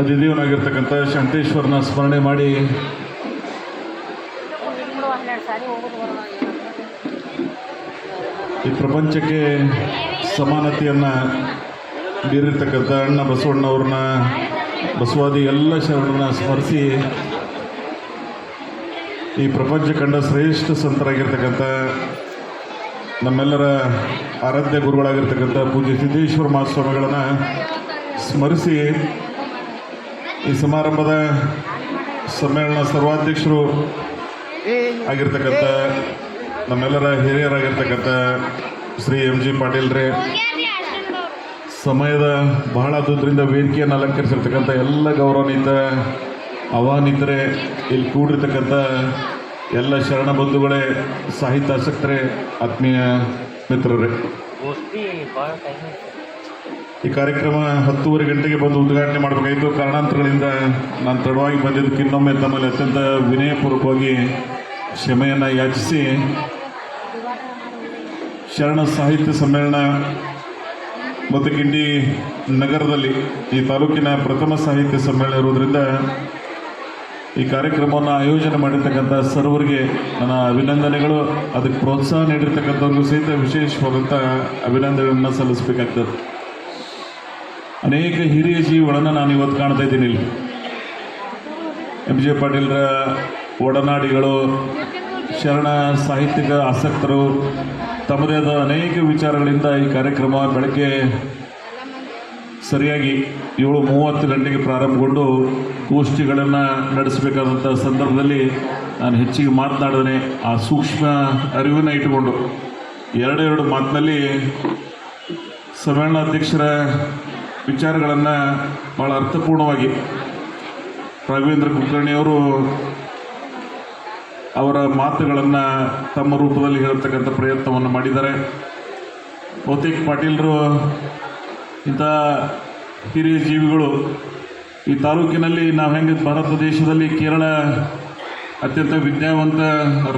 ಅಧಿದೇವನಾಗಿರ್ತಕ್ಕಂಥ ಶಾಂತೇಶ್ವರನ ಸ್ಮರಣೆ ಮಾಡಿ. ಈ ಪ್ರಪಂಚಕ್ಕೆ ಸಮಾನತೆಯನ್ನು ಬೀರಿರ್ತಕ್ಕಂಥ ಅಣ್ಣ ಬಸವಣ್ಣವ್ರನ್ನ, ಬಸವಾದಿ ಎಲ್ಲ ಶರಣರನ್ನ ಸ್ಮರಿಸಿ, ಈ ಪ್ರಪಂಚ ಕಂಡ ಶ್ರೇಷ್ಠ ಸಂತರಾಗಿರ್ತಕ್ಕಂಥ ನಮ್ಮೆಲ್ಲರ ಆರಾಧ್ಯ ಗುರುಗಳಾಗಿರ್ತಕ್ಕಂಥ ಪೂಜ್ಯ ಸಿದ್ದೇಶ್ವರ ಮಹಾಸ್ವಾಮಿಗಳನ್ನು ಸ್ಮರಿಸಿ ಈ ಸಮಾರಂಭದ ಸಮ್ಮೇಳನ ಸರ್ವಾಧ್ಯಕ್ಷರು ಆಗಿರ್ತಕ್ಕಂಥ ನಮ್ಮೆಲ್ಲರ ಹಿರಿಯರಾಗಿರ್ತಕ್ಕಂಥ ಶ್ರೀ ಎಂ ಜಿ ಪಾಟೀಲ್ರೇ ಸಮಯದ ಬಹಳ ದೂರದಿಂದ ವೇದಿಕೆಯನ್ನು ಅಲಂಕರಿಸಿರ್ತಕ್ಕಂಥ ಎಲ್ಲ ಗೌರವಾನ್ವಿತ ಅವಾನಿತರೆ ಇಲ್ಲಿ ಕೂಡಿರ್ತಕ್ಕಂಥ ಎಲ್ಲ ಶರಣ ಬಂಧುಗಳೇ ಸಾಹಿತ್ಯಾಸಕ್ತರೇ, ಆತ್ಮೀಯ ಮಿತ್ರರೇ. ಈ ಕಾರ್ಯಕ್ರಮ ಹತ್ತೂವರೆ ಗಂಟೆಗೆ ಬಂದು ಉದ್ಘಾಟನೆ ಮಾಡಬೇಕಾಯಿತು. ಕಾರಣಾಂತರಗಳಿಂದ ನಾನು ತಡವಾಗಿ ಬಂದಿದ್ದಕ್ಕೆ ಇನ್ನೊಮ್ಮೆ ತಮ್ಮಲ್ಲಿ ಅತ್ಯಂತ ವಿನಯಪೂರ್ವಕವಾಗಿ ಕ್ಷಮೆಯನ್ನು ಯಾಚಿಸಿ ಶರಣ ಸಾಹಿತ್ಯ ಸಮ್ಮೇಳನ ಮತ್ತು ಗಿಂಡಿ ನಗರದಲ್ಲಿ ಈ ತಾಲೂಕಿನ ಪ್ರಥಮ ಸಾಹಿತ್ಯ ಸಮ್ಮೇಳನ ಇರುವುದರಿಂದ ಈ ಕಾರ್ಯಕ್ರಮವನ್ನು ಆಯೋಜನೆ ಮಾಡಿರ್ತಕ್ಕಂಥ ಸರ್ವರಿಗೆ ನನ್ನ ಅಭಿನಂದನೆಗಳು. ಅದಕ್ಕೆ ಪ್ರೋತ್ಸಾಹ ನೀಡಿರ್ತಕ್ಕಂಥವ್ರಿಗೂ ಸಹಿತ ವಿಶೇಷವಾದಂಥ ಅಭಿನಂದನೆಗಳನ್ನು ಸಲ್ಲಿಸಬೇಕಾಗ್ತದೆ. ಅನೇಕ ಹಿರಿಯ ಜೀವಿಗಳನ್ನು ನಾನು ಇವತ್ತು ಕಾಣ್ತಾ ಇದ್ದೀನಿ ಇಲ್ಲಿ. ಎಂ. ಜೆ. ಪಾಟೀಲ್ರ ಒಡನಾಡಿಗಳು, ಶರಣ ಸಾಹಿತ್ಯಿಕ ಆಸಕ್ತರು, ತಮ್ಮದೇ ಆದ ಅನೇಕ ವಿಚಾರಗಳಿಂದ ಈ ಕಾರ್ಯಕ್ರಮ ಬೆಳಗ್ಗೆ ಸರಿಯಾಗಿ ಏಳು ಮೂವತ್ತು ಗಂಟೆಗೆ ಪ್ರಾರಂಭಗೊಂಡು ಗೋಷ್ಠಿಗಳನ್ನು ನಡೆಸಬೇಕಾದಂಥ ಸಂದರ್ಭದಲ್ಲಿ ನಾನು ಹೆಚ್ಚಿಗೆ ಮಾತನಾಡೋನೆ ಆ ಸೂಕ್ಷ್ಮ ಅರಿವನ್ನು ಇಟ್ಟುಕೊಂಡು. ಎರಡೆರಡು ಮಾತಿನಲ್ಲಿ ಸಮ್ಮೇಳನಾಧ್ಯಕ್ಷರ ವಿಚಾರಗಳನ್ನು ಭಾಳ ಅರ್ಥಪೂರ್ಣವಾಗಿ ರಾಘವೇಂದ್ರ ಕುಲಕರ್ಣಿಯವರು ಅವರ ಮಾತುಗಳನ್ನು ತಮ್ಮ ರೂಪದಲ್ಲಿ ಹೇಳ್ತಕ್ಕಂಥ ಪ್ರಯತ್ನವನ್ನು ಮಾಡಿದ್ದಾರೆ. ಬಹುತೇಕ ಪಾಟೀಲರು ಇಂಥ ಹಿರಿಯ ಜೀವಿಗಳು ಈ ತಾಲೂಕಿನಲ್ಲಿ ನಾವು ಹೆಂಗೆ ಭಾರತ ದೇಶದಲ್ಲಿ ಕೇರಳ ಅತ್ಯಂತ ವಿದ್ಯಾವಂತ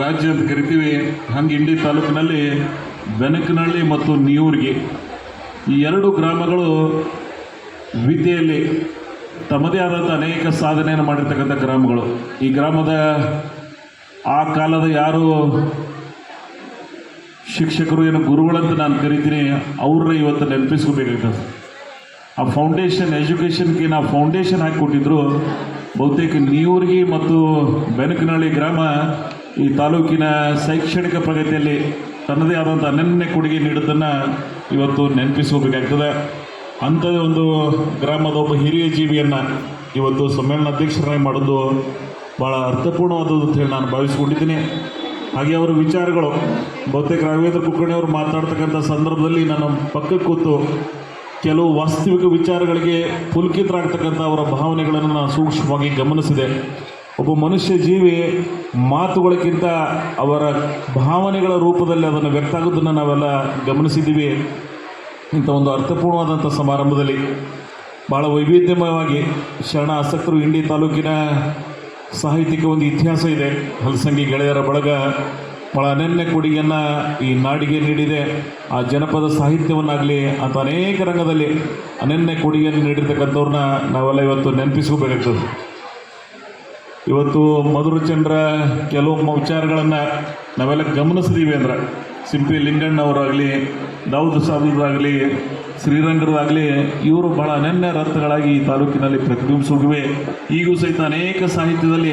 ರಾಜ್ಯ ಅಂತ ಕರಿತೀವಿ, ಹಂಗೆ ಇಂಡಿ ತಾಲೂಕಿನಲ್ಲಿ ಬೆನಕನಹಳ್ಳಿ ಮತ್ತು ನಿಯೂರ್ಗಿ ಈ ಎರಡು ಗ್ರಾಮಗಳು ವಿದ್ಯೆಯಲ್ಲಿ ತಮ್ಮದೇ ಆದಂಥ ಅನೇಕ ಸಾಧನೆಯನ್ನು ಮಾಡಿರ್ತಕ್ಕಂಥ ಗ್ರಾಮಗಳು. ಈ ಗ್ರಾಮದ ಆ ಕಾಲದ ಯಾರು ಶಿಕ್ಷಕರು ಏನು ಗುರುಗಳಂತ ನಾನು ಕರಿತೀನಿ, ಅವ್ರನ್ನ ಇವತ್ತು ನೆನಪಿಸ್ಕೋಬೇಕಾಗ್ತದೆ ಆ ಫೌಂಡೇಶನ್ ಎಜುಕೇಷನ್ಗೆ ನಾವು ಫೌಂಡೇಶನ್ ಹಾಕಿಕೊಟ್ಟಿದ್ರು ಬಹುತೇಕ ನೀವೂರಿಗೆ ಮತ್ತು ಬೆನಕನಹಳ್ಳಿ ಗ್ರಾಮ ಈ ತಾಲೂಕಿನ ಶೈಕ್ಷಣಿಕ ಪ್ರಗತಿಯಲ್ಲಿ ತನ್ನದೇ ಆದಂಥ ಅನನ್ಯ ಕೊಡುಗೆ ನೀಡೋದನ್ನು ಇವತ್ತು ನೆನಪಿಸ್ಕೋಬೇಕಾಗ್ತದೆ. ಅಂಥದ್ದು ಒಂದು ಗ್ರಾಮದ ಒಬ್ಬ ಹಿರಿಯ ಜೀವಿಯನ್ನು ಇವತ್ತು ಸಮ್ಮೇಳನ ಅಧ್ಯಕ್ಷರಾಗಿ ಮಾಡೋದು ಭಾಳ ಅರ್ಥಪೂರ್ಣವಾದದ್ದು ಅಂತ ಹೇಳಿ ನಾನು ಭಾವಿಸ್ಕೊಂಡಿದ್ದೀನಿ. ಹಾಗೆ ಅವರ ವಿಚಾರಗಳು, ಬಹುತೇಕ ರಾಘವೇಂದ್ರ ಕುಲಕರ್ಣಿ ಅವರು ಮಾತಾಡ್ತಕ್ಕಂಥ ಸಂದರ್ಭದಲ್ಲಿ ನನ್ನ ಪಕ್ಕಕ್ಕೆ ಕೂತು ಕೆಲವು ವಾಸ್ತವಿಕ ವಿಚಾರಗಳಿಗೆ ಪುಲ್ಕಿತರಾಗ್ತಕ್ಕಂಥ ಅವರ ಭಾವನೆಗಳನ್ನು ನಾನು ಸೂಕ್ಷ್ಮವಾಗಿ ಗಮನಿಸಿದೆ. ಒಬ್ಬ ಮನುಷ್ಯ ಜೀವಿ ಮಾತುಗಳಕ್ಕಿಂತ ಅವರ ಭಾವನೆಗಳ ರೂಪದಲ್ಲಿ ಅದನ್ನು ವ್ಯಕ್ತ ಆಗೋದನ್ನು ನಾವೆಲ್ಲ ಗಮನಿಸಿದ್ದೀವಿ. ಇಂಥ ಒಂದು ಅರ್ಥಪೂರ್ಣವಾದಂಥ ಸಮಾರಂಭದಲ್ಲಿ ಭಾಳ ವೈವಿಧ್ಯಮಯವಾಗಿ ಶರಣ ಆಸಕ್ತರು ಇಂಡಿ ತಾಲೂಕಿನ ಸಾಹಿತ್ಯಕ್ಕೆ ಒಂದು ಇತಿಹಾಸ ಇದೆ. ಹಲಸಂಗಿ ಗೆಳೆಯರ ಬಳಗ ಭಾಳ ಅನನ್ಯ ಕೊಡುಗೆಯನ್ನು ಈ ನಾಡಿಗೆ ನೀಡಿದೆ. ಆ ಜನಪದ ಸಾಹಿತ್ಯವನ್ನಾಗಲಿ ಅಂತ ಅನೇಕ ರಂಗದಲ್ಲಿ ಅನನ್ಯ ಕೊಡುಗೆಯನ್ನು ನೀಡಿರ್ತಕ್ಕಂಥವ್ರನ್ನ ನಾವೆಲ್ಲ ಇವತ್ತು ನೆನಪಿಸ್ಕೋಬೇಕಾಗ್ತದೆ. ಇವತ್ತು ಮಧುರಚಂದ್ರ ಕೆಲವು ಮ- ವಿಚಾರಗಳನ್ನು ನಾವೆಲ್ಲ ಗಮನಿಸಿದೀವಿ ಅಂದ್ರೆ ಸಿಂಪಿ ಲಿಂಗಣ್ಣವರಾಗಲಿ ದಾऊद ಸಾಬರಾಗಲಿ ಶ್ರೀರಂಗರಾಗಲಿ, ಇವರು ಬಹಳ ಅನನ್ಯ ರಥಗಳಾಗಿ ಈ ತಾಲೂಕಿನಲ್ಲಿ ಪ್ರತಿಬಿಂಬಿಸುವೆ ಈಗೂ ಸಹಿತ ಅನೇಕ ಸಾಹಿತ್ಯದಲ್ಲಿ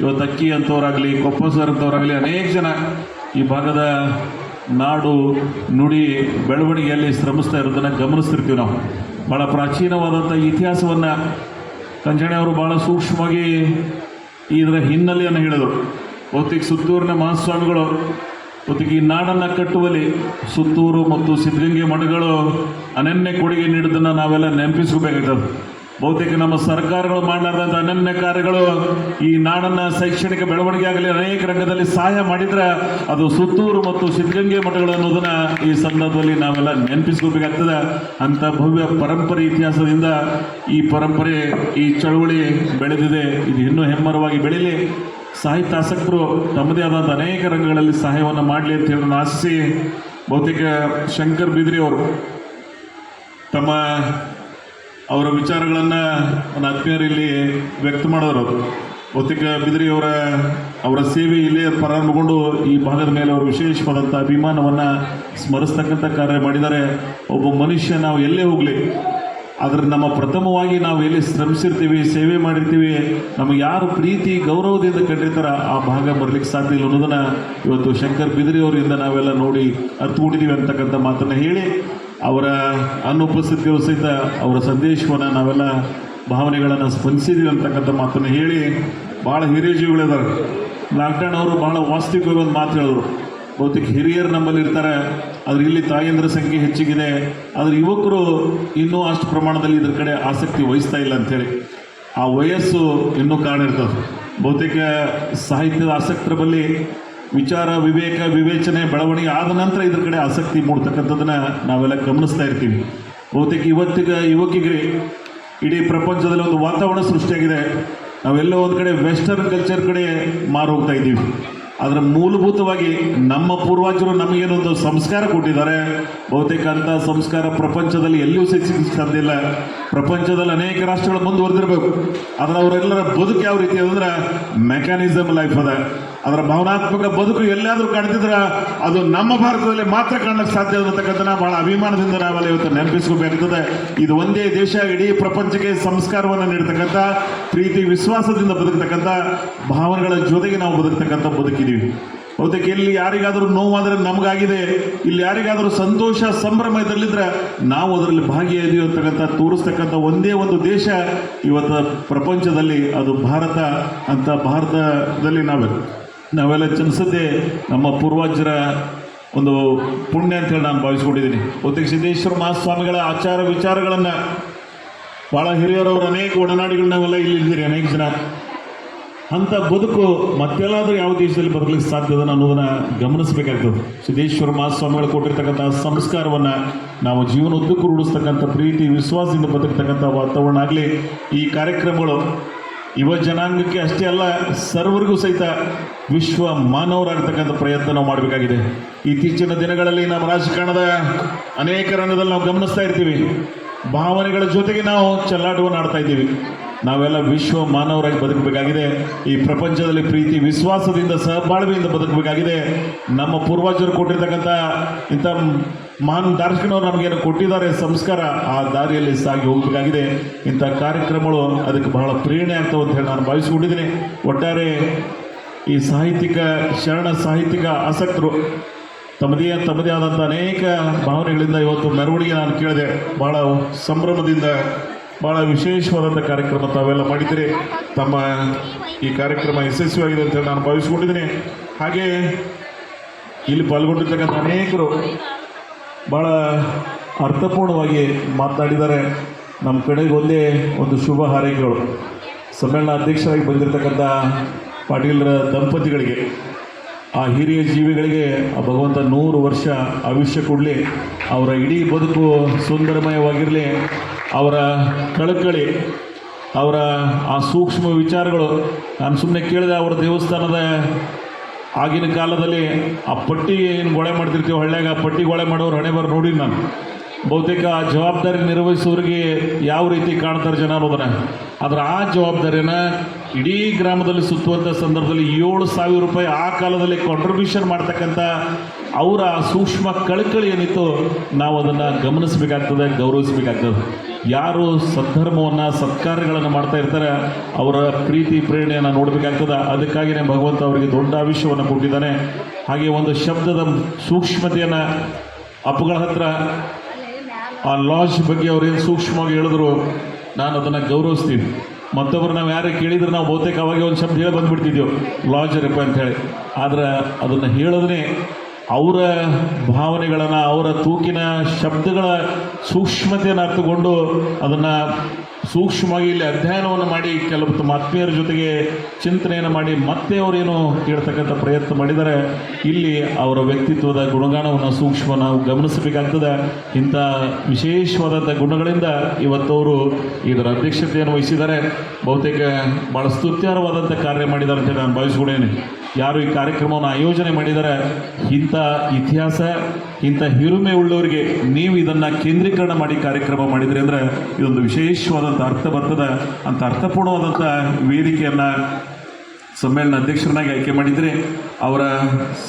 ಇವತ್ತು ಅಕ್ಕಿ ಅಂಥವರಾಗಲಿ ಕೊಪ್ಪ ಸರ್ ಅಂಥವರಾಗಲಿ ಅನೇಕ ಜನ ಈ ಭಾಗದ ನಾಡು, ನುಡಿ, ಬೆಳವಣಿಗೆಯಲ್ಲಿ ಶ್ರಮಿಸ್ತಾ ಇರೋದನ್ನು ಗಮನಿಸ್ತಿರ್ತೀವಿ ನಾವು. ಭಾಳ ಪ್ರಾಚೀನವಾದಂಥ ಇತಿಹಾಸವನ್ನು ಕಂಜಣೆ ಅವರು ಭಾಳ ಸೂಕ್ಷ್ಮವಾಗಿ ಇದರ ಹಿನ್ನೆಲೆಯನ್ನು ಹೇಳಿದರು. ಬಹುತೇಕ ಸುತ್ತೂರಿನ ಮಹಾಸ್ವಾಮಿಗಳು ಬಹುತೇಕ ಈ ನಾಡನ್ನು ಕಟ್ಟುವಲ್ಲಿ ಸುತ್ತೂರು ಮತ್ತು ಸಿದ್ಧಗಂಗೆ ಮಠಗಳು ಅನನ್ಯ ಕೊಡುಗೆ ನೀಡೋದನ್ನು ನಾವೆಲ್ಲ ನೆನಪಿಸ್ಕೋಬೇಕಾಗ್ತದೆ. ಬಹುತೇಕ ನಮ್ಮ ಸರ್ಕಾರಗಳು ಮಾಡಲಾರ್ದಂಥ ಅನನ್ಯ ಕಾರ್ಯಗಳು ಈ ನಾಡನ್ನು ಶೈಕ್ಷಣಿಕ ಬೆಳವಣಿಗೆ ಆಗಲಿ ಅನೇಕ ರಂಗದಲ್ಲಿ ಸಹಾಯ ಮಾಡಿದ್ರೆ ಅದು ಸುತ್ತೂರು ಮತ್ತು ಸಿದ್ಧಗಂಗೆ ಮಠಗಳು ಅನ್ನೋದನ್ನ ಈ ಸಂದರ್ಭದಲ್ಲಿ ನಾವೆಲ್ಲ ನೆನಪಿಸ್ಕೋಬೇಕಾಗ್ತದೆ. ಅಂಥ ಭವ್ಯ ಪರಂಪರೆ ಇತಿಹಾಸದಿಂದ ಈ ಪರಂಪರೆ, ಈ ಚಳುವಳಿ ಬೆಳೆದಿದೆ. ಇದು ಇನ್ನೂ ಹೆಮ್ಮರವಾಗಿ ಬೆಳೀಲಿ. ಸಾಹಿತ್ಯ ಆಸಕ್ತರು ತಮ್ಮದೇ ಆದಂಥ ಅನೇಕ ರಂಗಗಳಲ್ಲಿ ಸಹಾಯವನ್ನು ಮಾಡಲಿ ಅಂತ ಹೇಳಿ ಆಶಿಸಿ ಬಹುತೇಕ ಶಂಕರ್ ಬಿದ್ರಿ ಅವರು ತಮ್ಮ ಅವರ ವಿಚಾರಗಳನ್ನು ಆತ್ಮೀಯರು ಇಲ್ಲಿ ವ್ಯಕ್ತ ಮಾಡೋರು ಬಹುತೇಕ ಬಿದ್ರಿ ಅವರ ಸೇವೆ ಇಲ್ಲೇ ಪ್ರಾರಂಭಗೊಂಡು ಈ ಭಾಗದ ಮೇಲೆ ಅವರು ವಿಶೇಷವಾದಂಥ ಅಭಿಮಾನವನ್ನು ಸ್ಮರಿಸ್ತಕ್ಕಂಥ ಕಾರ್ಯ ಮಾಡಿದ್ದಾರೆ. ಒಬ್ಬ ಮನುಷ್ಯ ನಾವು ಎಲ್ಲೇ ಹೋಗಲಿ ಆದರೆ ನಮ್ಮ ಪ್ರಥಮವಾಗಿ ನಾವು ಎಲ್ಲಿ ಶ್ರಮಿಸಿರ್ತೀವಿ, ಸೇವೆ ಮಾಡಿರ್ತೀವಿ, ನಮಗೆ ಯಾರು ಪ್ರೀತಿ, ಗೌರವದಿಂದ ಕಂಡಿರ್ತಾರ, ಆ ಭಾಗ ಬರಲಿಕ್ಕೆ ಸಾಧ್ಯ ಇಲ್ಲ ಅನ್ನೋದನ್ನು ಇವತ್ತು ಶಂಕರ್ ಬಿದಿರಿ ಅವರಿಂದ ನಾವೆಲ್ಲ ನೋಡಿ ಅರ್ಥಕೊಂಡಿದ್ದೀವಿ ಅಂತಕ್ಕಂಥ ಮಾತನ್ನು ಹೇಳಿ, ಅವರ ಅನುಪಸ್ಥಿತಿಯ ಸಹಿತ ಅವರ ಸಂದೇಶವನ್ನು ನಾವೆಲ್ಲ ಭಾವನೆಗಳನ್ನು ಸ್ಪಂದಿಸಿದ್ದೀವಿ ಅಂತಕ್ಕಂಥ ಮಾತನ್ನು ಹೇಳಿ ಭಾಳ ಹಿರಿಯ ಜೀವಿಗಳಿದ್ದಾರೆ ಲಾಕ್ಡೌನ್ ಅವರು ಭಾಳ ವಾಸ್ತವಿಕವಾಗಿ ಮಾತು ಹೇಳಿದ್ರು. ಬಹುತೇಕ ಹಿರಿಯರು ನಮ್ಮಲ್ಲಿ ಇರ್ತಾರೆ. ಆದರೆ ಇಲ್ಲಿ ತಾಯಂದ್ರ ಸಂಖ್ಯೆ ಹೆಚ್ಚಿಗಿದೆ. ಆದರೆ ಯುವಕರು ಇನ್ನೂ ಅಷ್ಟು ಪ್ರಮಾಣದಲ್ಲಿ ಇದ್ರ ಕಡೆ ಆಸಕ್ತಿ ವಹಿಸ್ತಾ ಇಲ್ಲ ಅಂತೇಳಿ ಆ ವಯಸ್ಸು ಇನ್ನೂ ಕಾರಣ ಇರ್ತದೆ. ಬಹುತೇಕ ಸಾಹಿತ್ಯದ ಆಸಕ್ತರ ಬಳಿ ವಿಚಾರ, ವಿವೇಕ, ವಿವೇಚನೆ, ಬೆಳವಣಿಗೆ ಆದ ನಂತರ ಇದ್ರ ಕಡೆ ಆಸಕ್ತಿ ಮೂಡ್ತಕ್ಕಂಥದ್ದನ್ನ ನಾವೆಲ್ಲ ಗಮನಿಸ್ತಾ ಇರ್ತೀವಿ. ಬಹುತೇಕ ಇವತ್ತಿಗ ಯುವಕಿಗೆ ಇಡೀ ಪ್ರಪಂಚದಲ್ಲಿ ಒಂದು ವಾತಾವರಣ ಸೃಷ್ಟಿಯಾಗಿದೆ. ನಾವೆಲ್ಲೋ ಒಂದು ಕಡೆ ವೆಸ್ಟರ್ನ್ ಕಲ್ಚರ್ ಕಡೆ ಮಾರು ಹೋಗ್ತಾ ಇದ್ದೀವಿ. ಅದರ ಮೂಲಭೂತವಾಗಿ ನಮ್ಮ ಪೂರ್ವಜರು ನಮಗೇನೊಂದು ಸಂಸ್ಕಾರ ಕೊಟ್ಟಿದ್ದಾರೆ. ಬಹುತೇಕ ಅಂತ ಸಂಸ್ಕಾರ ಪ್ರಪಂಚದಲ್ಲಿ ಎಲ್ಲಿಯೂ ಸಿಕ್ಕಿಲ್ಲ ಪ್ರಪಂಚದಲ್ಲಿ ಅನೇಕ ರಾಷ್ಟ್ರಗಳು ಮುಂದುವರೆದಿರಬೇಕು. ಆದರೆ ಅವರೆಲ್ಲರ ಬದುಕು ಯಾವ ರೀತಿ ಅಂದ್ರೆ ಮೆಕ್ಯಾನಿಸಮ್ ಲೈಫ್ ಅದ. ಅದರ ಭಾವನಾತ್ಮಕ ಬದುಕು ಎಲ್ಲಾದರೂ ಕಾಣ್ತಿದ್ರೆ ಅದು ನಮ್ಮ ಭಾರತದಲ್ಲಿ ಮಾತ್ರ ಕಾಣಕ್ಕೆ ಸಾಧ್ಯ ಅನ್ನತಕ್ಕಂಥ ಬಹಳ ಅಭಿಮಾನದಿಂದ ನಾವೆಲ್ಲ ಇವತ್ತು ನೆನಪಿಸ್ಕೋಬೇಕಾಗ್ತದೆ. ಇದು ಒಂದೇ ದೇಶ, ಇಡೀ ಪ್ರಪಂಚಕ್ಕೆ ಸಂಸ್ಕಾರವನ್ನು ನೀಡತಕ್ಕಂಥ, ಪ್ರೀತಿ, ವಿಶ್ವಾಸದಿಂದ ಬದುಕತಕ್ಕಂಥ ಭಾವನೆಗಳ ಜೊತೆಗೆ ನಾವು ಬದುಕತಕ್ಕಂಥ ಬದುಕಿದ್ದೀವಿ ಬಹುತೇಕ ಇಲ್ಲಿ ಯಾರಿಗಾದರೂ ನೋವಾದರೆ ನಮಗಾಗಿದೆ, ಇಲ್ಲಿ ಯಾರಿಗಾದರೂ ಸಂತೋಷ ಸಂಭ್ರಮ ಇದರಲ್ಲಿದ್ರೆ ನಾವು ಅದರಲ್ಲಿ ಭಾಗಿಯಾದೀವಿ ಅಂತಕ್ಕಂಥ ತೋರಿಸ್ತಕ್ಕಂಥ ಒಂದೇ ಒಂದು ದೇಶ ಇವತ್ತು ಪ್ರಪಂಚದಲ್ಲಿ, ಅದು ಭಾರತ ಅಂತ ಭಾರತದಲ್ಲಿ ನಾವೇ ನಾವೆಲ್ಲ ಜನಿಸದ್ದೇ ನಮ್ಮ ಪೂರ್ವಜರ ಒಂದು ಪುಣ್ಯ ಅಂತೇಳಿ ನಾನು ಭಾವಿಸ್ಕೊಂಡಿದ್ದೀನಿ. ಒತ್ತಿಗೆ ಸಿದ್ದೇಶ್ವರ ಮಹಾಸ್ವಾಮಿಗಳ ಆಚಾರ ವಿಚಾರಗಳನ್ನು ಭಾಳ ಹಿರಿಯರವರು ಅನೇಕ ಒಡನಾಡಿಗಳು ನಾವೆಲ್ಲ ಇಲ್ಲಿ ಇದ್ದೀರಿ, ಅನೇಕ ಜನ. ಅಂಥ ಬದುಕು ಮತ್ತೆಲ್ಲಾದರೂ ಯಾವ ದೇಶದಲ್ಲಿ ಬದುಕಲಿಕ್ಕೆ ಸಾಧ್ಯ ಅನ್ನೋದನ್ನು ಗಮನಿಸಬೇಕಾಗ್ತದೆ. ಸಿದ್ದೇಶ್ವರ ಮಹಾಸ್ವಾಮಿಗಳು ಕೊಟ್ಟಿರ್ತಕ್ಕಂಥ ಸಂಸ್ಕಾರವನ್ನು ನಾವು ಜೀವನ ಉದ್ದಕ್ಕೂ ರೂಢಿಸ್ತಕ್ಕಂಥ ಪ್ರೀತಿ, ವಿಶ್ವಾಸದಿಂದ ಬದುಕತಕ್ಕಂಥ ವಾತಾವರಣ ಆಗಲಿ, ಈ ಕಾರ್ಯಕ್ರಮಗಳು ಯುವ ಜನಾಂಗಕ್ಕೆ ಅಷ್ಟೇ ಅಲ್ಲ, ಸರ್ವರಿಗೂ ಸಹಿತ ವಿಶ್ವ ಮಾನವರಾಗತಕ್ಕಂಥ ಪ್ರಯತ್ನ ನಾವು ಮಾಡಬೇಕಾಗಿದೆ. ಇತ್ತೀಚಿನ ದಿನಗಳಲ್ಲಿ ನಮ್ಮ ರಾಜಕಾರಣದ ಅನೇಕ ರಂಗದಲ್ಲಿ ನಾವು ಗಮನಿಸ್ತಾ ಇರ್ತೀವಿ. ಭಾವನೆಗಳ ಜೊತೆಗೆ ನಾವು ಚೆಲ್ಲಾಟವನ್ನು ಆಡ್ತಾ ಇದ್ದೀವಿ. ನಾವೆಲ್ಲ ವಿಶ್ವ ಮಾನವರಾಗಿ ಬದುಕಬೇಕಾಗಿದೆ. ಈ ಪ್ರಪಂಚದಲ್ಲಿ ಪ್ರೀತಿ, ವಿಶ್ವಾಸದಿಂದ ಸಹಬಾಳ್ವೆಯಿಂದ ಬದುಕಬೇಕಾಗಿದೆ. ನಮ್ಮ ಪೂರ್ವಜರು ಕೊಟ್ಟಿರ್ತಕ್ಕಂಥ ಇಂಥ ಮಹಾನ್ ದಾರ್ಶನಿಕರು ನಮಗೇನು ಕೊಟ್ಟಿದ್ದಾರೆ ಸಂಸ್ಕಾರ ಆ ದಾರಿಯಲ್ಲಿ ಸಾಗಿ ಹೋಗಬೇಕಾಗಿದೆ. ಇಂಥ ಕಾರ್ಯಕ್ರಮಗಳು ಅದಕ್ಕೆ ಬಹಳ ಪ್ರೇರಣೆ ಆಗ್ತವೆ ಅಂತ ಹೇಳಿ ನಾನು ಭಾವಿಸಿಕೊಂಡಿದ್ದೀನಿ. ಒಟ್ಟಾರೆ ಈ ಸಾಹಿತ್ಯಿಕ, ಶರಣ ಸಾಹಿತ್ಯಿಕ ಆಸಕ್ತರು ತಮ್ಮದೇ ತಮ್ಮದೇ ಆದಂಥ ಅನೇಕ ಭಾವನೆಗಳಿಂದ ಇವತ್ತು ಮೆರವಣಿಗೆ ನಾನು ಕೇಳಿದೆ. ಭಾಳ ಸಂಭ್ರಮದಿಂದ ಭಾಳ ವಿಶೇಷವಾದಂಥ ಕಾರ್ಯಕ್ರಮ ತಾವೆಲ್ಲ ಮಾಡಿದ್ದೀರಿ. ತಮ್ಮ ಈ ಕಾರ್ಯಕ್ರಮ ಯಶಸ್ವಿಯಾಗಿದೆ ಅಂತ ನಾನು ಭಾವಿಸ್ಕೊಂಡಿದ್ದೀನಿ. ಹಾಗೆ ಇಲ್ಲಿ ಪಾಲ್ಗೊಂಡಿರ್ತಕ್ಕಂಥ ಅನೇಕರು ಭಾಳ ಅರ್ಥಪೂರ್ಣವಾಗಿ ಮಾತನಾಡಿದ್ದಾರೆ. ನಮ್ಮ ಕಡೆಗೆ ಒಂದೇ ಒಂದು ಶುಭ ಹಾರೈಕೆಗಳು. ಸಮ್ಮೇಳನ ಅಧ್ಯಕ್ಷರಾಗಿ ಬಂದಿರತಕ್ಕಂಥ ಪಾಟೀಲರ ದಂಪತಿಗಳಿಗೆ, ಆ ಹಿರಿಯ ಜೀವಿಗಳಿಗೆ ಆ ಭಗವಂತ ನೂರು ವರ್ಷ ಆಯುಷ್ಯ ಕೊಡಲಿ, ಅವರ ಇಡೀ ಬದುಕು ಸುಂದರಮಯವಾಗಿರಲಿ, ಅವರ ಕಳಕಳಿ, ಅವರ ಆ ಸೂಕ್ಷ್ಮ ವಿಚಾರಗಳು, ನಾನು ಸುಮ್ಮನೆ ಕೇಳಿದೆ ಅವರ ದೇವಸ್ಥಾನದ ಆಗಿನ ಕಾಲದಲ್ಲಿ ಆ ಪಟ್ಟಿ ಏನು ಗೊಳೆ ಮಾಡ್ತಿರ್ತೀವಿ, ಹಳ್ಳ್ಯಾಗ ಪಟ್ಟಿ ಗೊಳೆ ಮಾಡೋರು ಹಣೆ ಬರ ನೋಡಿ ನಾನು. ಬಹುತೇಕ ಆ ಜವಾಬ್ದಾರಿ ನಿರ್ವಹಿಸೋರಿಗೆ ಯಾವ ರೀತಿ ಕಾಣ್ತಾರೆ ಜನ ಅನ್ನೋದನ್ನ. ಆದ್ರೆ ಆ ಜವಾಬ್ದಾರಿನ ಇಡೀ ಗ್ರಾಮದಲ್ಲಿ ಸುತ್ತುವಂಥ ಸಂದರ್ಭದಲ್ಲಿ ಏಳು ಸಾವಿರ ರೂಪಾಯಿ ಆ ಕಾಲದಲ್ಲಿ ಕಾಂಟ್ರಿಬ್ಯೂಷನ್ ಮಾಡ್ತಕ್ಕಂಥ ಅವರ ಸೂಕ್ಷ್ಮ ಕಳಕಳಿ ಏನಿತ್ತು ನಾವು ಅದನ್ನು ಗಮನಿಸಬೇಕಾಗ್ತದೆ, ಗೌರವಿಸಬೇಕಾಗ್ತದೆ. ಯಾರು ಸದ್ಧರ್ಮವನ್ನು, ಸತ್ಕಾರ್ಯಗಳನ್ನು ಮಾಡ್ತಾ ಇರ್ತಾರೆ, ಅವರ ಪ್ರೀತಿ, ಪ್ರೇರಣೆಯನ್ನು ನೋಡಬೇಕಾಗ್ತದೆ. ಅದಕ್ಕಾಗಿಯೇ ಭಗವಂತ ಅವರಿಗೆ ದೊಡ್ಡ ಆವಿಷ್ಯವನ್ನು ಕೊಟ್ಟಿದ್ದಾನೆ. ಹಾಗೆ ಒಂದು ಶಬ್ದದ ಸೂಕ್ಷ್ಮತೆಯನ್ನು ಅಪ್ಪುಗಳ ಹತ್ರ, ಆ ಲಾಜ್ ಬಗ್ಗೆ ಅವ್ರೇನು ಸೂಕ್ಷ್ಮವಾಗಿ ಹೇಳಿದ್ರು, ನಾನು ಅದನ್ನು ಗೌರವಿಸ್ತೀನಿ. ಮತ್ತೊಬ್ಬರು ನಾವು ಯಾರೇ ಕೇಳಿದ್ರೆ ನಾವು ಬಹುತೇಕ ಅವಾಗ ಒಂದು ಶಬ್ದ ಹೇಳಿ ಬಂದುಬಿಡ್ತಿದ್ದೆವು ಲಾಜ್ ರಪ್ಪ ಅಂತ ಹೇಳಿ. ಆದ್ರೆ ಅದನ್ನು ಹೇಳೋದನ್ನೇ ಅವರ ಭಾವನೆಗಳನ್ನು, ಅವರ ತೂಕಿನ ಶಬ್ದಗಳ ಸೂಕ್ಷ್ಮತೆಯನ್ನು ಅರ್ಥಕೊಂಡು ಅದನ್ನು ಸೂಕ್ಷ್ಮವಾಗಿ ಇಲ್ಲಿ ಅಧ್ಯಯನವನ್ನು ಮಾಡಿ, ಕೆಲವು ತಮ್ಮ ಆತ್ಮೀಯರ ಜೊತೆಗೆ ಚಿಂತನೆಯನ್ನು ಮಾಡಿ ಮತ್ತೆ ಅವರೇನು ಕೇಳ್ತಕ್ಕಂಥ ಪ್ರಯತ್ನ ಮಾಡಿದರೆ ಇಲ್ಲಿ ಅವರ ವ್ಯಕ್ತಿತ್ವದ ಗುಣಗಾನವನ್ನು ಸೂಕ್ಷ್ಮ ನಾವು ಗಮನಿಸಬೇಕಾಗ್ತದೆ. ಇಂಥ ವಿಶೇಷವಾದಂಥ ಗುಣಗಳಿಂದ ಇವತ್ತವರು ಇದರ ಅಧ್ಯಕ್ಷತೆಯನ್ನು ವಹಿಸಿದ್ದಾರೆ. ಬಹುತೇಕ ಭಾಳ ಸ್ತುತ್ಯಾರವಾದಂಥ ಕಾರ್ಯ ಮಾಡಿದ್ದಾರೆ ಅಂತ ನಾನು ಭಾವಿಸ್ಕೊಂಡೇನೆ ಯಾರು ಈ ಕಾರ್ಯಕ್ರಮವನ್ನು ಆಯೋಜನೆ ಮಾಡಿದರೆ ಇಂಥ ಇತಿಹಾಸ, ಇಂಥ ಹಿರುಮೆ ಉಳ್ಳವರಿಗೆ ನೀವು ಇದನ್ನು ಕೇಂದ್ರೀಕರಣ ಮಾಡಿ ಕಾರ್ಯಕ್ರಮ ಮಾಡಿದ್ರಿ ಅಂದ್ರೆ ಇದೊಂದು ವಿಶೇಷವಾದಂಥ ಅರ್ಥ ಬರ್ತದೆ. ಅಂತ ಅರ್ಥಪೂರ್ಣವಾದಂಥ ವೇದಿಕೆಯನ್ನು ಸಮ್ಮೇಳನ ಅಧ್ಯಕ್ಷರನ್ನಾಗಿ ಆಯ್ಕೆ ಮಾಡಿದರೆ. ಅವರ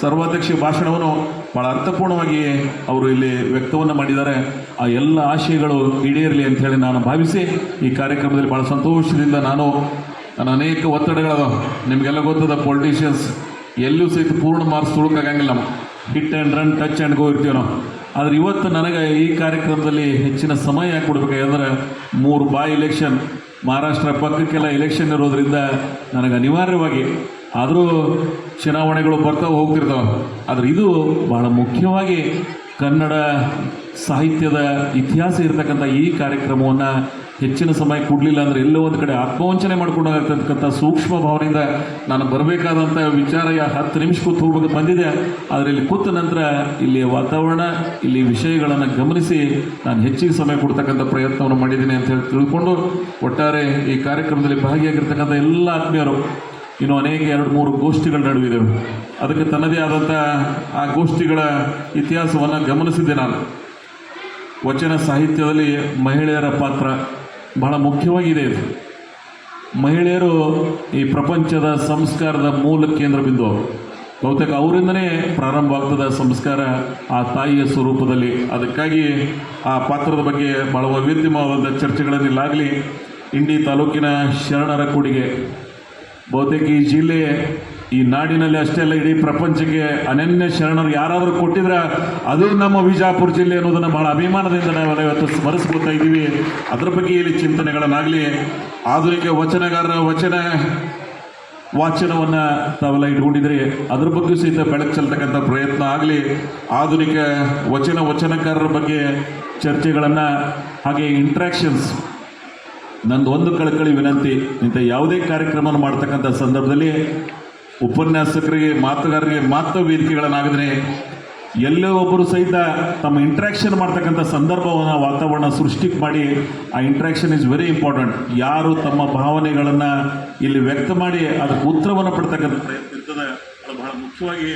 ಸರ್ವಾಧ್ಯಕ್ಷ ಭಾಷಣವನ್ನು ಬಹಳ ಅರ್ಥಪೂರ್ಣವಾಗಿ ಅವರು ಇಲ್ಲಿ ವ್ಯಕ್ತವನ್ನು ಮಾಡಿದ್ದಾರೆ. ಆ ಎಲ್ಲ ಆಶಯಗಳು ಈಡೇರಲಿ ಅಂತ ಹೇಳಿ ನಾನು ಭಾವಿಸಿ ಈ ಕಾರ್ಯಕ್ರಮದಲ್ಲಿ ಬಹಳ ಸಂತೋಷದಿಂದ ನಾನು ನಾನು ಅನೇಕ ಒತ್ತಡಗಳು, ನಿಮಗೆಲ್ಲ ಗೊತ್ತದ ಪೊಲಿಟಿಷಿಯನ್ಸ್ ಎಲ್ಲೂ ಸಹಿತ ಪೂರ್ಣ ಮಾರ್ಕ್ಸ್ ತುಳುಕಾಗಂಗಿಲ್ಲ ನಾವು hit and run touch and go ಇರ್ತೀವಿ ನಾವು. ಆದರೆ ಇವತ್ತು ನನಗೆ ಈ ಕಾರ್ಯಕ್ರಮದಲ್ಲಿ ಹೆಚ್ಚಿನ ಸಮಯ ಯಾಕೆ ಯಾಕಂದರೆ ಮೂರು ಬಾಯ್ ಎಲೆಕ್ಷನ್ ಮಹಾರಾಷ್ಟ್ರ ಪಕ್ಕಕ್ಕೆಲ್ಲ ಎಲೆಕ್ಷನ್ ಇರೋದರಿಂದ ನನಗೆ ಅನಿವಾರ್ಯವಾಗಿ ಆದರೂ ಚುನಾವಣೆಗಳು ಬರ್ತಾ ಹೋಗ್ತಿರ್ತಾವೆ. ಆದರೆ ಇದು ಬಹಳ ಮುಖ್ಯವಾಗಿ ಕನ್ನಡ ಸಾಹಿತ್ಯದ ಇತಿಹಾಸ ಇರತಕ್ಕಂಥ ಈ ಕಾರ್ಯಕ್ರಮವನ್ನು ಹೆಚ್ಚಿನ ಸಮಯ ಕೊಡಲಿಲ್ಲ ಅಂದರೆ ಎಲ್ಲೋ ಒಂದು ಕಡೆ ಆತ್ಮವಂಚನೆ ಮಾಡ್ಕೊಂಡಾಗತಕ್ಕಂಥ ಸೂಕ್ಷ್ಮ ಭಾವನೆಯಿಂದ ನಾನು ಬರಬೇಕಾದಂಥ ವಿಚಾರ ಯಾ- ಹತ್ತು ನಿಮಿಷ ಕೂತು ಬಂದಿದೆ. ಆದರೆ ಇಲ್ಲಿ ಕೂತ ನಂತರ ಇಲ್ಲಿಯ ವಾತಾವರಣ, ಇಲ್ಲಿ ವಿಷಯಗಳನ್ನು ಗಮನಿಸಿ ನಾನು ಹೆಚ್ಚಿಗೆ ಸಮಯ ಕೊಡ್ತಕ್ಕಂಥ ಪ್ರಯತ್ನವನ್ನು ಮಾಡಿದ್ದೀನಿ ಅಂತ ಹೇಳಿ ತಿಳ್ಕೊಂಡು ಒಟ್ಟಾರೆ ಈ ಕಾರ್ಯಕ್ರಮದಲ್ಲಿ ಭಾಗಿಯಾಗಿರ್ತಕ್ಕಂಥ ಎಲ್ಲ ಆತ್ಮೀಯರು ಇನ್ನು ಅನೇಕ ಎರಡು ಮೂರು ಗೋಷ್ಠಿಗಳು ನಡುವಿದೆ. ಅದಕ್ಕೆ ತನ್ನದೇ ಆದಂಥ ಆ ಗೋಷ್ಠಿಗಳ ಇತಿಹಾಸವನ್ನು ಗಮನಿಸಿದ್ದೆ ನಾನು. ವಚನ ಸಾಹಿತ್ಯದಲ್ಲಿ ಮಹಿಳೆಯರ ಪಾತ್ರ ಬಹಳ ಮುಖ್ಯವಾಗಿದೆ ಇದು. ಮಹಿಳೆಯರು ಈ ಪ್ರಪಂಚದ ಸಂಸ್ಕಾರದ ಮೂಲ ಕೇಂದ್ರ ಬಿಂದು. ಬಹುತೇಕ ಅವರಿಂದನೇ ಆಗ್ತದೆ ಸಂಸ್ಕಾರ ಆ ತಾಯಿಯ ಸ್ವರೂಪದಲ್ಲಿ. ಅದಕ್ಕಾಗಿ ಆ ಪಾತ್ರದ ಬಗ್ಗೆ ಬಹಳ ವೈವಿಧ್ಯಮವಾದ ಚರ್ಚೆಗಳನ್ನಿಲ್ಲಾಗಲಿ. ಇಂಡಿ ತಾಲೂಕಿನ ಶರಣರ ಕೊಡುಗೆ ಬಹುತೇಕ ಈ ಜಿಲ್ಲೆ ಈ ನಾಡಿನಲ್ಲಿ ಅಷ್ಟೇ ಅಲ್ಲ, ಇಡೀ ಪ್ರಪಂಚಕ್ಕೆ ಅನನ್ಯ ಶರಣರು ಯಾರಾದರೂ ಕೊಟ್ಟಿದ್ರೆ ಅದು ನಮ್ಮ ವಿಜಾಪುರ ಜಿಲ್ಲೆ ಅನ್ನೋದನ್ನು ಬಹಳ ಅಭಿಮಾನದಿಂದ ನಾವು ಇವತ್ತು ಸ್ಮರಿಸ್ಕೊತಾ ಇದ್ದೀವಿ. ಅದ್ರ ಬಗ್ಗೆ ಇಲ್ಲಿ ಚಿಂತನೆಗಳನ್ನಾಗಲಿ, ಆಧುನಿಕ ವಚನಗಾರರ ವಚನ ವಾಚನವನ್ನು ತಾವೆಲ್ಲ ಇಟ್ಕೊಂಡಿದ್ರಿ. ಅದ್ರ ಬಗ್ಗೆ ಸಹಿತ ಬೆಳಕು ಚೆಲ್ತಕ್ಕಂಥ ಪ್ರಯತ್ನ ಆಗಲಿ, ಆಧುನಿಕ ವಚನ ವಚನಕಾರರ ಬಗ್ಗೆ ಚರ್ಚೆಗಳನ್ನು ಹಾಗೆ ಇಂಟ್ರಾಕ್ಷನ್ಸ್ ನಂದು ಒಂದು ಕಳಕಳಿ ವಿನಂತಿ, ಇಂಥ ಯಾವುದೇ ಕಾರ್ಯಕ್ರಮ ಮಾಡ್ತಕ್ಕಂಥ ಸಂದರ್ಭದಲ್ಲಿ ಉಪನ್ಯಾಸಕರಿಗೆ, ಮಾತುಗಾರರಿಗೆ ಮಾತ್ರ ವೇದಿಕೆಗಳನ್ನಾಗಿದ್ರೆ ಎಲ್ಲೋ ಒಬ್ಬರು ಸಹಿತ ತಮ್ಮ ಇಂಟ್ರಾಕ್ಷನ್ ಮಾಡ್ತಕ್ಕಂಥ ಸಂದರ್ಭವನ್ನು, ವಾತಾವರಣ ಸೃಷ್ಟಿ ಮಾಡಿ, ಆ ಇಂಟ್ರಾಕ್ಷನ್ ಇಸ್ ವೆರಿ ಇಂಪಾರ್ಟೆಂಟ್ ಯಾರು ತಮ್ಮ ಭಾವನೆಗಳನ್ನು ಇಲ್ಲಿ ವ್ಯಕ್ತ ಮಾಡಿ, ಅದಕ್ಕೆ ಉತ್ತರವನ್ನು ಪಡ್ತಕ್ಕಂಥ ಪ್ರಯತ್ನ ಇರ್ತದೆ. ಅದು ಬಹಳ ಮುಖ್ಯವಾಗಿ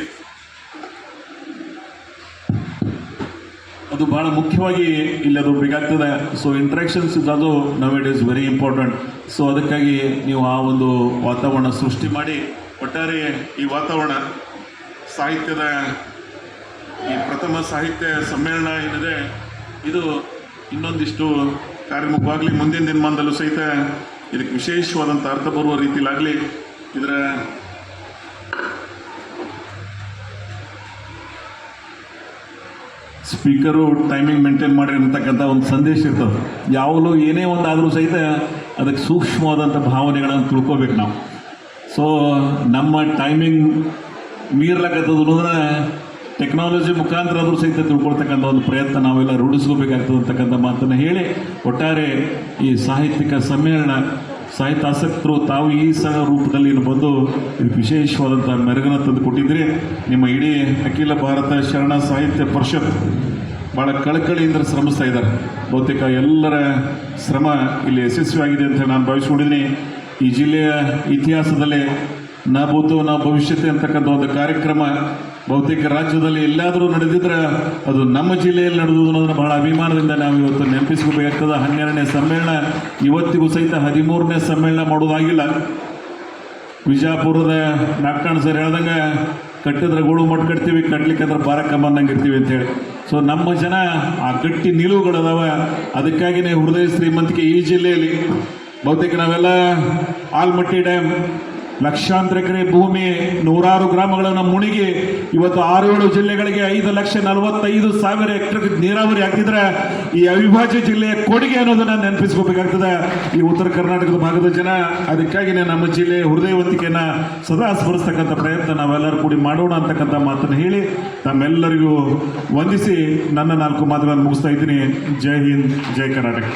ಅದು ಬಹಳ ಮುಖ್ಯವಾಗಿ ಇಲ್ಲಿ ಅದು ಬೇಕಾಗ್ತದೆ. ಸೊ ಇಂಟ್ರಾಕ್ಷನ್ಸ್ ಇಸ್ ಅದು now it is very important so ಅದಕ್ಕಾಗಿ ನೀವು ಆ ಒಂದು ವಾತಾವರಣ ಸೃಷ್ಟಿ ಮಾಡಿ ಒಟ್ಟಾರೆ ಈ ವಾತಾವರಣ ಸಾಹಿತ್ಯದ ಈ ಪ್ರಥಮ ಸಾಹಿತ್ಯ ಸಮ್ಮೇಳನ ಏನಿದೆ, ಇದು ಇನ್ನೊಂದಿಷ್ಟು ಕಾರ್ಯಮುಖವಾಗಲಿ, ಮುಂದಿನ ದಿನಮಾನದಲ್ಲೂ ಸಹಿತ ಇದಕ್ಕೆ ವಿಶೇಷವಾದಂಥ ಅರ್ಥ ಬರುವ ರೀತಿಲಾಗಲಿ ಇದರ ಸ್ಪೀಕರು ಟೈಮಿಂಗ್ ಮೇಂಟೈನ್ ಮಾಡಿ ಅಂತಕ್ಕಂಥ ಒಂದು ಸಂದೇಶ ಇರ್ತದೆ. ಯಾವಾಗಲೂ ಏನೇ ಒಂದಾದರೂ ಸಹಿತ ಅದಕ್ಕೆ ಸೂಕ್ಷ್ಮವಾದಂಥ ಭಾವನೆಗಳನ್ನು ತಿಳ್ಕೋಬೇಕು ನಾವು. ಸೊ ನಮ್ಮ ಟೈಮಿಂಗ್ ಮೀರ್ಲಕ್ಕತ್ತದ ಅನ್ನೋದನ್ನ ಟೆಕ್ನಾಲಜಿ ಮುಖಾಂತರ ಆದರೂ ಸಹಿತ ತಿಳ್ಕೊಳ್ತಕ್ಕಂಥ ಒಂದು ಪ್ರಯತ್ನ ನಾವೆಲ್ಲ ರೂಢಿಸ್ಕೋಬೇಕಾಗ್ತದೆ ಅಂತಕ್ಕಂಥ ಮಾತನ್ನು ಹೇಳಿ, ಒಟ್ಟಾರೆ ಈ ಸಾಹಿತ್ಯಿಕ ಸಮ್ಮೇಳನ ಸಾಹಿತ್ಯಾಸಕ್ತರು ತಾವು ಈ ಸಹ ರೂಪದಲ್ಲಿ ಬಂದು ವಿಶೇಷವಾದಂಥ ಮೆರಗನ್ನು ತಂದು ಕೊಟ್ಟಿದ್ರಿ, ನಿಮ್ಮ ಇಡೀ ಅಖಿಲ ಭಾರತ ಶರಣ ಸಾಹಿತ್ಯ ಪರಿಷತ್ ಭಾಳ ಕಳಕಳಿಯಿಂದ ಶ್ರಮಿಸ್ತಾ ಇದ್ದಾರೆ. ಬಹುತೇಕ ಎಲ್ಲರ ಶ್ರಮ ಇಲ್ಲಿ ಯಶಸ್ವಿಯಾಗಿದೆ ಅಂತ ನಾನು ಭಾವಿಸ್ಕೊಂಡಿದ್ದೀನಿ. ಈ ಜಿಲ್ಲೆಯ ಇತಿಹಾಸದಲ್ಲೇ ನಾ ಭೂತು ನಾ ಭವಿಷ್ಯತೆ ಅಂತಕ್ಕಂಥ ಒಂದು ಕಾರ್ಯಕ್ರಮ, ಬಹುತೇಕ ರಾಜ್ಯದಲ್ಲಿ ಎಲ್ಲಾದರೂ ನಡೆದಿದ್ರೆ ಅದು ನಮ್ಮ ಜಿಲ್ಲೆಯಲ್ಲಿ ನಡೆದು ಅನ್ನೋದನ್ನು ಬಹಳ ಅಭಿಮಾನದಿಂದ ನಾವು ಇವತ್ತು ನೆನಪಿಸ್ಕೋಬೇಕಾಗ್ತದೆ. ಹನ್ನೆರಡನೇ ಸಮ್ಮೇಳನ, ಇವತ್ತಿಗೂ ಸಹಿತ ಹದಿಮೂರನೇ ಸಮ್ಮೇಳನ ಮಾಡೋದಾಗಿಲ್ಲ ವಿಜಾಪುರದ ಡಾಕ್ಟರ್ ಸರ್ ಹೇಳ್ದಂಗೆ, ಕಟ್ಟಿದ್ರೆ ಗೋಳು ಮಟ್ ಕಟ್ಟಲಿಕ್ಕೆ ಕಟ್ಲಿಕ್ಕೆ ಅಂದ್ರೆ ಬಾರ ಕಮ್ಮನ್ನಂಗೆ ಇರ್ತೀವಿ ಅಂತೇಳಿ ಸೊ ನಮ್ಮ ಜನ ಆ ಗಟ್ಟಿ ನಿಲುವುಗಳದಾವ. ಅದಕ್ಕಾಗಿನೇ ಹೃದಯ ಶ್ರೀಮಂತಿಕೆ ಈ ಜಿಲ್ಲೆಯಲ್ಲಿ ಬಹುತೇಕ ನಾವೆಲ್ಲ ಆಲ್ಮಟ್ಟಿ ಡ್ಯಾಮ್ ಲಕ್ಷಾಂತರ ಎಕರೆ ಭೂಮಿ, ನೂರಾರು ಗ್ರಾಮಗಳನ್ನು ಮುಣಿಗಿ, ಇವತ್ತು ಆರು ಏಳು ಜಿಲ್ಲೆಗಳಿಗೆ ಐದು ಲಕ್ಷ ನಲವತ್ತೈದು ಸಾವಿರ ಎಕ್ಟರ್ ನೀರಾವರಿ ಆಗ್ತಿದ್ರೆ ಈ ಅವಿಭಾಜ್ಯ ಜಿಲ್ಲೆಯ ಕೊಡುಗೆ ಅನ್ನೋದನ್ನ ನೆನಪಿಸ್ಕೋಬೇಕಾಗ್ತದೆ. ಈ ಉತ್ತರ ಕರ್ನಾಟಕದ ಭಾಗದ ಜನ ಅದಕ್ಕಾಗಿನೇ ನಮ್ಮ ಜಿಲ್ಲೆಯ ಹೃದಯವಂತಿಕೆಯನ್ನ ಸದಾ ಸ್ಮರಿಸ್ತಕ್ಕಂಥ ಪ್ರಯತ್ನ ನಾವೆಲ್ಲರೂ ಕೂಡಿ ಮಾಡೋಣ ಅಂತಕ್ಕಂಥ ಮಾತನ್ನು ಹೇಳಿ ತಮ್ಮೆಲ್ಲರಿಗೂ ವಂದಿಸಿ ನನ್ನ ನಾಲ್ಕು ಮಾತುಗಳನ್ನು ಮುಗಿಸ್ತಾ ಇದ್ದೀನಿ. ಜೈ ಹಿಂದ್, ಜೈ ಕರ್ನಾಟಕ.